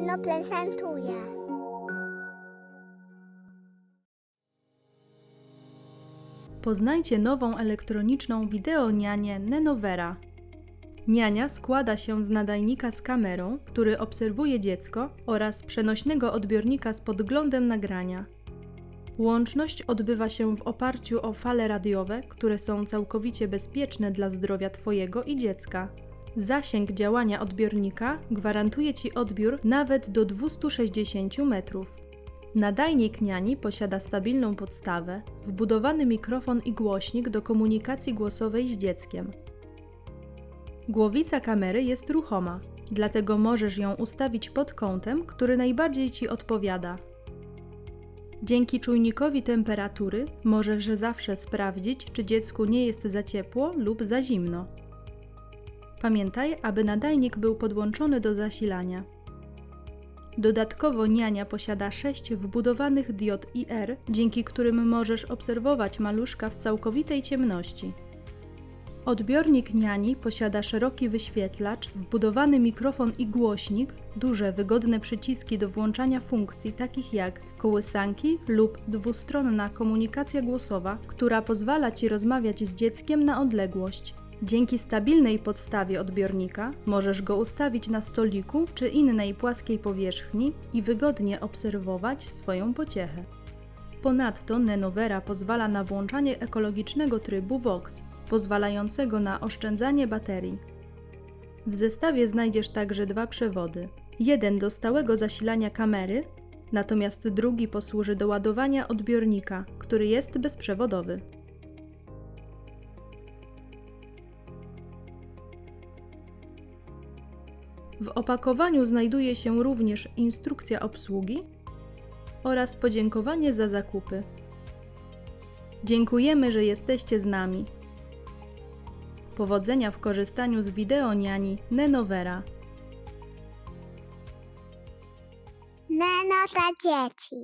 Neno prezentuje. Poznajcie nową elektroniczną wideonianię Nenovera. Niania składa się z nadajnika z kamerą, który obserwuje dziecko oraz przenośnego odbiornika z podglądem nagrania. Łączność odbywa się w oparciu o fale radiowe, które są całkowicie bezpieczne dla zdrowia Twojego i dziecka. Zasięg działania odbiornika gwarantuje Ci odbiór nawet do 260 metrów. Nadajnik Niani posiada stabilną podstawę, wbudowany mikrofon i głośnik do komunikacji głosowej z dzieckiem. Głowica kamery jest ruchoma, dlatego możesz ją ustawić pod kątem, który najbardziej Ci odpowiada. Dzięki czujnikowi temperatury możesz zawsze sprawdzić, czy dziecku nie jest za ciepło lub za zimno. Pamiętaj, aby nadajnik był podłączony do zasilania. Dodatkowo niania posiada 6 wbudowanych diod IR, dzięki którym możesz obserwować maluszka w całkowitej ciemności. Odbiornik niani posiada szeroki wyświetlacz, wbudowany mikrofon i głośnik, duże, wygodne przyciski do włączania funkcji takich jak kołysanki lub dwustronna komunikacja głosowa, która pozwala Ci rozmawiać z dzieckiem na odległość. Dzięki stabilnej podstawie odbiornika możesz go ustawić na stoliku czy innej płaskiej powierzchni i wygodnie obserwować swoją pociechę. Ponadto Nenovera pozwala na włączanie ekologicznego trybu Vox, pozwalającego na oszczędzanie baterii. W zestawie znajdziesz także dwa przewody. Jeden do stałego zasilania kamery, natomiast drugi posłuży do ładowania odbiornika, który jest bezprzewodowy. W opakowaniu znajduje się również instrukcja obsługi oraz podziękowanie za zakupy. Dziękujemy, że jesteście z nami. Powodzenia w korzystaniu z wideo niani Nenovera. Neno dla dzieci.